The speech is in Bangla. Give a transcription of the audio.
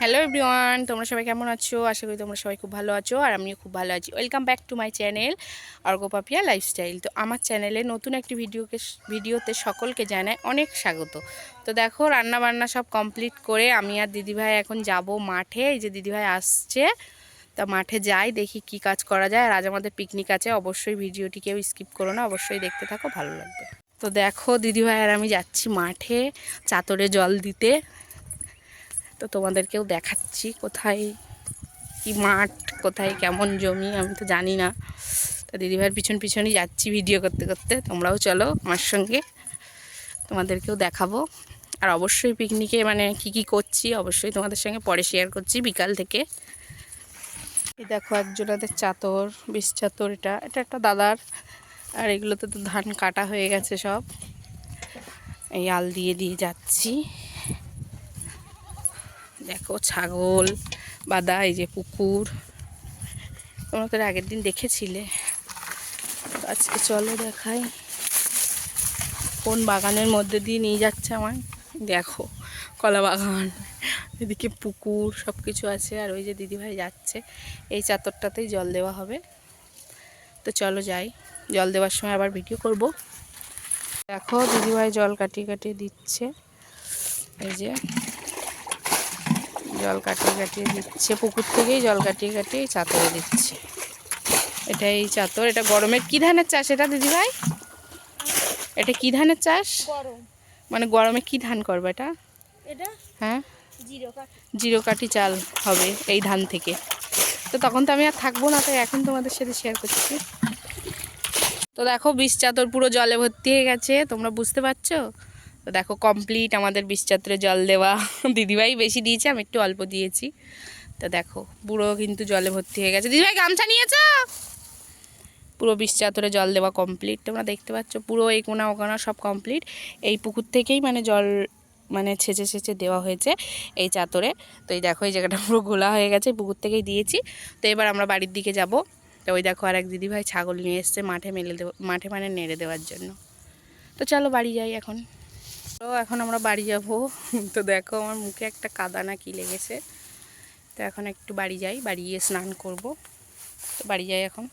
হ্যালো এভরিওয়ান তোমরা সবাই কেমন আছো? আশা করি তোমরা সবাই খুব ভালো আছো, আর আমিও খুব ভালো আছি। Welcome back to my channel অর্গপাপিয়া lifestyle তো আমার চ্যানেলে নতুন একটি ভিডিওকে ভিডিওতে সকলকে জানায় অনেক স্বাগত। তো দেখো রান্না বান্না সব কমপ্লিট করে আমি আর দিদিভাই এখন যাব মাঠে। এই যে দিদিভাই আসছে, তা মাঠে যাই, দেখি কি কাজ করা যায়। আর আজ আমাদের পিকনিক আছে, অবশ্যই ভিডিওটি কেউ স্কিপ করো না, অবশ্যই দেখতে থাকো, ভালো লাগবে। তো দেখো, দিদিভাই আর আমি যাচ্ছি মাঠে চাতরে জল দিতে। তো তোমাদেরকেও দেখাচ্ছি কোথায় কি মাঠ, কোথায় কেমন জমি, আমি তো জানি না। তো দিদিভাইয়ের পিছন পিছনই যাচ্ছি ভিডিও করতে করতে, তোমরাও চলো আমার সঙ্গে তোমাদেরকেও দেখাবো। আর অবশ্যই পিকনিকে মানে কি কি করছি, অবশ্যই তোমাদের সঙ্গে পরে শেয়ার করছি বিকাল থেকে। এই দেখো একজনাদের চাতর বিষ চাতর এটা। এটা একটা দাদার, আর এগুলোতে তো ধান কাটা হয়ে গেছে সব। এই আল দিয়ে দিয়ে যাচ্ছি। দেখো, ছাগল, বাদা, এই যে পুকুর। তোমরা তো আগের দিন দেখেছিলে। আজকে চলো দেখাই, কোন বাগানের মধ্যে দিয়ে নিয়ে যাচ্ছে আমার দেখো, কলা বাগান, এদিকে পুকুর সব কিছু আছে, আর ওই যে দিদিভাই যাচ্ছে। এই চাতরটাতেই জল দেওয়া হবে। তো চলো যাই, জল দেওয়ার সময় আবার ভিডিও করব। দেখো, দিদিভাই জল কাটিয়ে কাটিয়ে দিচ্ছে। এই যে জল কাটিয়ে কাটিয়ে দিচ্ছে পুকুর থেকেই জল কাটিয়ে কাটিয়ে চাতরে দিচ্ছে। এটা এই চাতর এটা গরমের কী ধানের চাষ এটা দিদিভাই এটা কী ধানের চাষ? মানে গরমে কি ধান করবে এটা? এটা? হ্যাঁ? জিরো কাঠ। জিরো কাঠি চাল হবে এই ধান থেকে। তো তখন তো আমি আর থাকব না তাই এখন তোমাদের সাথে শেয়ার করছি। তো দেখো বিষ চাতর পুরো জলে ভর্তি হয়ে গেছে তোমরা বুঝতে পারছ? তো দেখো কমপ্লিট আমাদের বিষ চাদরে জল দেওয়া। দিদিভাই বেশি দিয়েছে, আমি একটু অল্প দিয়েছি। তো দেখো বুড়ো কিন্তু জলে ভর্তি হয়ে গেছে। দিদিভাই, গামছা নিয়েছো? পুরো চাদরে জল দেওয়া কমপ্লিট তোমরা দেখতে পাচ্ছ, পুরো এই কোনা ওকানা সব কমপ্লিট এই পুকুর থেকেই মানে জল মানে ছেঁচে ছেঁচে দেওয়া হয়েছে এই চাতরে তো এই দেখো, এই জায়গাটা পুরো ঘোলা হয়ে গেছে পুকুর থেকেই দিয়েছি। তো এবার আমরা বাড়ির দিকে যাব। তো ওই দেখো আর এক দিদিভাই ছাগল নিয়ে এসছে মাঠে মেলে দেবো মাঠে মানে নেড়ে দেওয়ার জন্য। তো চলো বাড়ি যাই এখন। তো এখন আমরা বাড়ি যাব। তো দেখো আমার মুখে একটা কাদা না কি লেগেছে। তো এখন একটু বাড়ি যাই, বাড়ি গিয়ে স্নান করব। তো বাড়ি যাই এখন।